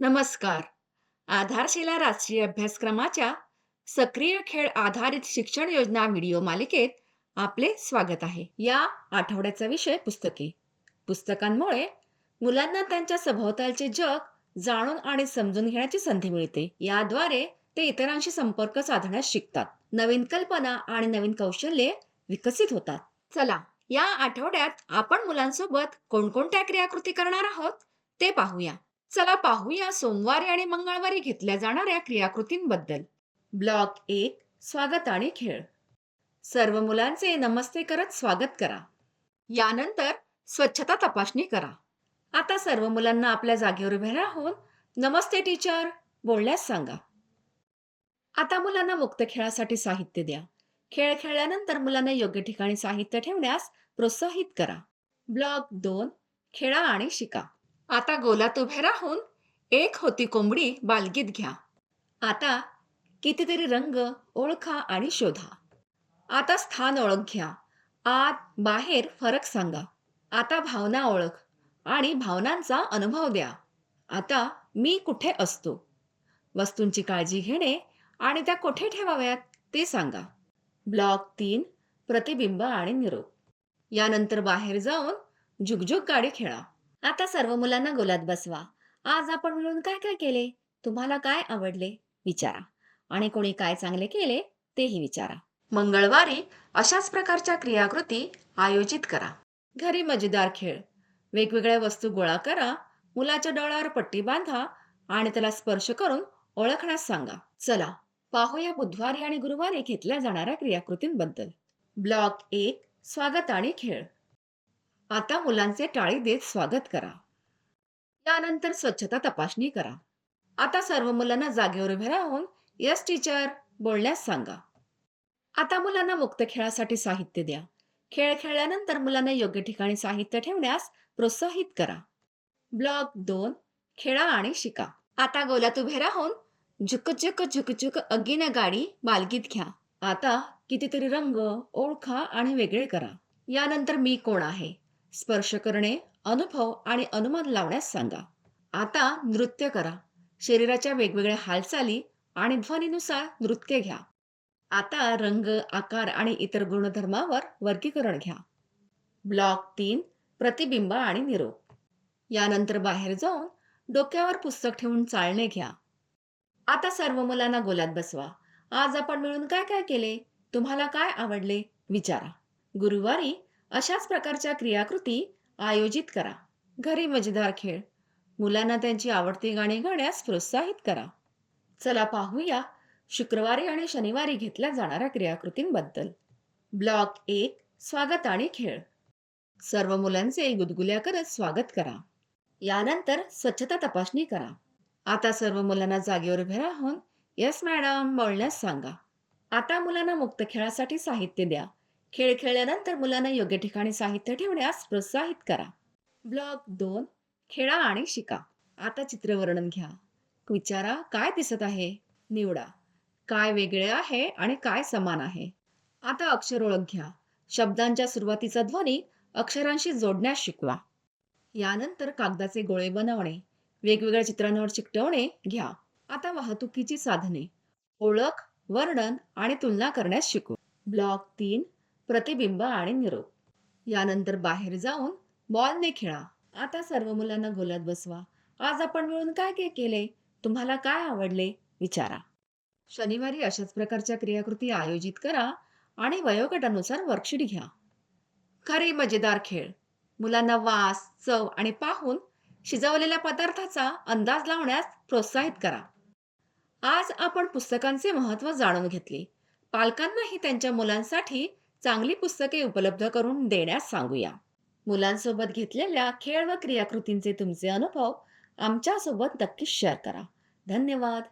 नमस्कार. आधारशिला राष्ट्रीय अभ्यासक्रमाच्या सक्रिय खेळ आधारित शिक्षण योजना व्हिडिओ मालिकेत आपले स्वागत आहे. या आठवड्याचा विषय पुस्तके. पुस्तकांमुळे मुलांना त्यांच्या सभोवतालचे जग जाणून आणि समजून घेण्याची संधी मिळते. याद्वारे ते इतरांशी संपर्क साधण्यास शिकतात. नवीन कल्पना आणि नवीन कौशल्ये विकसित होतात. चला या आठवड्यात आपण मुलांसोबत कोणकोणत्या क्रियाकृती करणार आहोत ते पाहूया. चला पाहूया सोमवारी आणि मंगळवारी घेतल्या जाणाऱ्या क्रियाकृतींबद्दल. ब्लॉक एक स्वागत आणि खेळ. सर्व मुलांचे नमस्ते करत स्वागत करा. यानंतर स्वच्छता तपासणी करा. आता सर्व मुलांना आपल्या जागेवर उभे राहून नमस्ते टीचर बोलण्यास सांगा. आता मुलांना मुक्त खेळासाठी साहित्य द्या. खेळ खेळल्यानंतर मुलांना योग्य ठिकाणी साहित्य ठेवण्यास प्रोत्साहित करा. ब्लॉक दोन खेळा आणि शिका. आता गोलात उभे राहून एक होती कोंबडी बालगीत घ्या. आता कितीतरी रंग ओळखा आणि शोधा. आता स्थान ओळख घ्या. आत बाहेर फरक सांगा. आता भावना ओळख आणि भावनांचा अनुभव द्या. आता मी कुठे असतो? वस्तूंची काळजी घेणे आणि त्या कुठे ठेवाव्यात ते सांगा. ब्लॉक तीन प्रतिबिंब आणि निरोप. यानंतर बाहेर जाऊन झुकझुक गाडी खेळा. आता सर्व मुलांना गोलात बसवा. आज आपण मिळून काय काय केले? तुम्हाला काय आवडले? विचारा. आणि कोणी काय चांगले केले तेही विचारा. मंगळवारी अशाच प्रकारच्या क्रियाकृती आयोजित करा. घरी मजेदार खेळ. वेगवेगळ्या वस्तू गोळा करा मुलाच्या डोळ्यावर पट्टी बांधा आणि त्याला स्पर्श करून ओळखण्यास सांगा. चला पाहूया बुधवारी आणि गुरुवारी घेतल्या जाणाऱ्या क्रियाकृतींबद्दल. ब्लॉक एक स्वागत आणि खेळ. आता मुलांचे टाळी देत स्वागत करा. यानंतर स्वच्छता तपासणी करा. आता सर्व मुलांना जागेवर उभे राहून यस टीचर बोलण्यास सांगा. आता मुलांना मुक्त खेळासाठी साहित्य द्या. खेळ खेळल्यानंतर मुलांना योग्य ठिकाणी साहित्य ठेवण्यास प्रोत्साहित करा. ब्लॉक दोन खेळा आणि शिका. आता गोलात उभे राहून झुक झुक झुक झुक अगीन गाडी मालगीत घ्या. आता कितीतरी रंग ओळखा आणि वेगळे करा. यानंतर मी कोण आहे? स्पर्श करणे अनुभव आणि अनुमान लावण्यास सांगा. आता नृत्य करा. शरीराच्या वेगवेगळ्या हालचाली आणि ध्वनीनुसार नृत्य घ्या. आता रंग आकार आणि इतर गुणधर्मावर वर्गीकरण घ्या. ब्लॉक तीन प्रतिबिंब आणि निरोप. यानंतर बाहेर जाऊन डोक्यावर पुस्तक ठेवून चालणे घ्या. आता सर्व मुलांना गोलात बसवा. आज आपण मिळून काय काय केले? तुम्हाला काय आवडले? विचारा. गुरुवारी अशाच प्रकारच्या क्रियाकृती आयोजित करा. घरी मजेदार खेळ. मुलांना त्यांची आवडती गाणी गाण्यास प्रोत्साहित करा. चला पाहूया शुक्रवारी आणि शनिवारी घेतल्या जाणाऱ्या क्रियाकृतींबद्दल. ब्लॉक एक स्वागत आणि खेळ. सर्व मुलांचे गुदगुल्या करत स्वागत करा. यानंतर स्वच्छता तपासणी करा. आता सर्व मुलांना जागेवर उभे राहून येस मॅडम बोलण्यास सांगा. आता मुलांना मुक्त खेळासाठी साहित्य द्या. खेळ खेळल्यानंतर मुलांना योग्य ठिकाणी साहित्य ठेवण्यास प्रोत्साहित करा. ब्लॉक दोन खेळा आणि शिका. आता चित्रवर्णन घ्या. विचारा काय दिसत आहे? निवडा. काय वेगळे आहे आणि काय समान आहे? आता अक्षर ओळख घ्या. शब्दांच्या सुरुवातीचा ध्वनी अक्षरांशी जोडण्यास शिकवा. यानंतर कागदाचे गोळे बनवणे. वेगवेगळ्या चित्रांवर चिकटवणे घ्या. आता वाहतुकीची साधने. ओळख वर्णन आणि तुलना करण्यास शिकू. ब्लॉक तीन प्रतिबिंब आणि निरोप. यानंतर बाहेर जाऊन बॉलने खेळा. आता सर्व मुलांना गोलात बसवा. आज आपण मिळून काय काय केले? तुम्हाला काय आवडले? विचारा. शनिवारी अशाच प्रकारच्या क्रियाकृती आयोजित करा आणि वयोगटानुसार वर्कशीट घ्या. खरी मजेदार खेळ. मुलांना वास चव आणि पाहून शिजवलेल्या पदार्थाचा अंदाज लावण्यास प्रोत्साहित करा. आज आपण पुस्तकांचे महत्त्व जाणून घेतले. पालकांनाही त्यांच्या मुलांसाठी चांगली पुस्तके उपलब्ध करून देण्यास सांगूया. मुलांसोबत घेतलेल्या खेळ व क्रियाकृतींचे तुमचे अनुभव आमच्यासोबत नक्कीच शेअर करा. धन्यवाद.